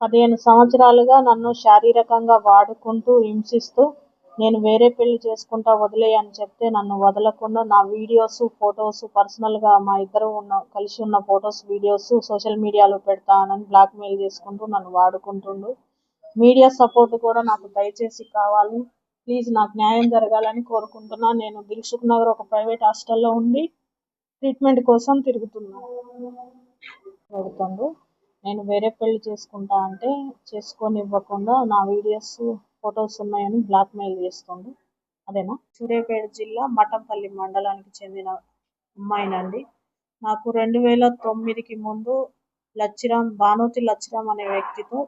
పదిహేను సంవత్సరాలుగా నన్ను శారీరకంగా వాడుకుంటూ హింసిస్తూ నేను వేరే పెళ్ళి చేసుకుంటా వదిలే అని చెప్తే నన్ను వదలకుండా నా వీడియోస్ ఫొటోస్ పర్సనల్గా మా ఇద్దరు ఉన్న కలిసి ఉన్న ఫొటోస్ వీడియోస్ సోషల్ మీడియాలో పెడతానని బ్లాక్మెయిల్ చేసుకుంటూ నన్ను వాడుకుంటుండు. మీడియా సపోర్ట్ కూడా నాకు దయచేసి కావాలి. ప్లీజ్ నాకు న్యాయం జరగాలని కోరుకుంటున్నా. నేను దిల్సుఖ్ నగర్ ఒక ప్రైవేట్ హాస్టల్లో ఉండి ట్రీట్మెంట్ కోసం తిరుగుతున్నాను నేను వేరే పెళ్ళి చేసుకుంటా అంటే చేసుకోనివ్వకుండా నా వీడియోస్ ఫొటోస్ ఉన్నాయని బ్లాక్ చేస్తుంది. చేస్తుండు అదేనా? సూర్యాపేట జిల్లా మఠంపల్లి మండలానికి చెందిన అమ్మాయినండి. నాకు రెండు వేల తొమ్మిదికి ముందు లచ్చిరామ్ భానుతి లచ్చిరామ్ అనే వ్యక్తితో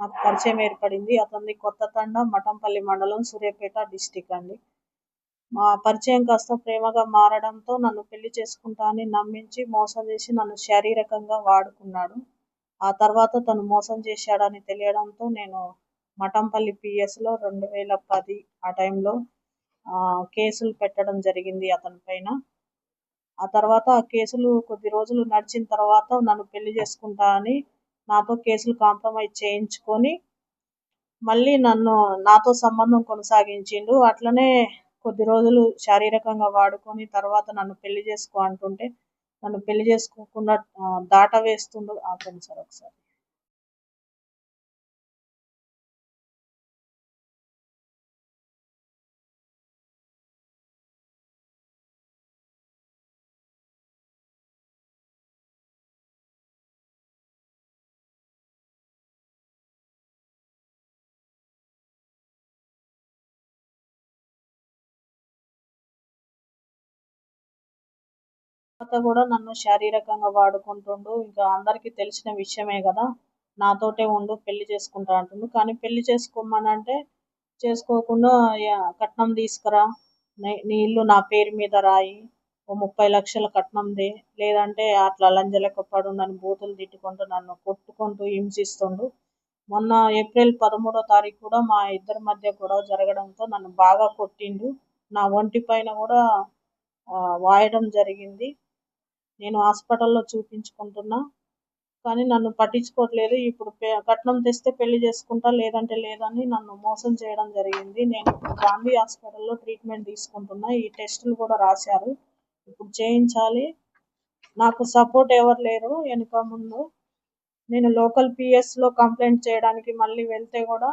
నాకు పరిచయం ఏర్పడింది. అతనిది కొత్త తండ మఠంపల్లి మండలం సూర్యాపేట డిస్టిక్ అండి. మా పరిచయం కాస్త ప్రేమగా మారడంతో నన్ను పెళ్ళి చేసుకుంటా అని నమ్మించి మోసం చేసి నన్ను శారీరకంగా వాడుకున్నాడు. ఆ తర్వాత తను మోసం చేశాడని తెలియడంతో నేను మఠంపల్లి పిఎస్లో రెండు వేల పది ఆ టైంలో కేసులు పెట్టడం జరిగింది అతని పైన. ఆ తర్వాత ఆ కేసులు కొద్ది రోజులు నడిచిన తర్వాత నన్ను పెళ్ళి చేసుకుంటా అని నాతో కేసులు కాంప్రమైజ్ చేయించుకొని మళ్ళీ నన్ను నాతో సంబంధం కొనసాగించిండు. అట్లనే కొద్ది రోజులు శారీరకంగా వాడుకొని తర్వాత నన్ను పెళ్ళి చేసుకో అంటుంటే నన్ను పెళ్ళి చేసుకోకుండా దాట వేస్తుండో ఆపండి సార్ ఒకసారి. తర్వాత కూడా నన్ను శారీరకంగా వాడుకుంటుండు. ఇంకా అందరికీ తెలిసిన విషయమే కదా. నాతోటే ఉండు పెళ్ళి చేసుకుంటా అంటుండు. కానీ పెళ్ళి చేసుకోమని అంటే చేసుకోకుండా కట్నం తీసుకురా. నీ ఇల్లు నా పేరు మీద రాయి. ఓ ముప్పై లక్షల కట్నం దే. లేదంటే అట్లా లంజలెక్క పడు నన్ను బూతులు తిట్టుకుంటూ నన్ను కొట్టుకుంటూ హింసిస్తుండు. మొన్న ఏప్రిల్ పదమూడో తారీఖు కూడా మా ఇద్దరి మధ్య గొడవ జరగడంతో నన్ను బాగా కొట్టిండు. నా ఒంటి పైన కూడా వాయడం జరిగింది. నేను హాస్పిటల్లో చూపించుకుంటున్నా. కానీ నన్ను పట్టించుకోవట్లేదు. ఇప్పుడు కట్నం తెస్తే పెళ్ళి చేసుకుంటా లేదంటే లేదని నన్ను మోసం చేయడం జరిగింది. నేను గాంధీ హాస్పిటల్లో ట్రీట్మెంట్ తీసుకుంటున్నా. ఈ టెస్టులు కూడా రాశారు. ఇప్పుడు చేయించాలి. నాకు సపోర్ట్ ఎవరు లేరు వెనుక ముందు. నేను లోకల్ పిఎస్లో కంప్లైంట్ చేయడానికి మళ్ళీ వెళ్తే కూడా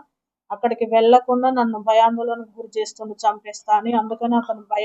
అక్కడికి వెళ్ళకుండా నన్ను భయాందోళనకు గురి చేస్తుండు చంపేస్తా అని. అందుకని అతను భయ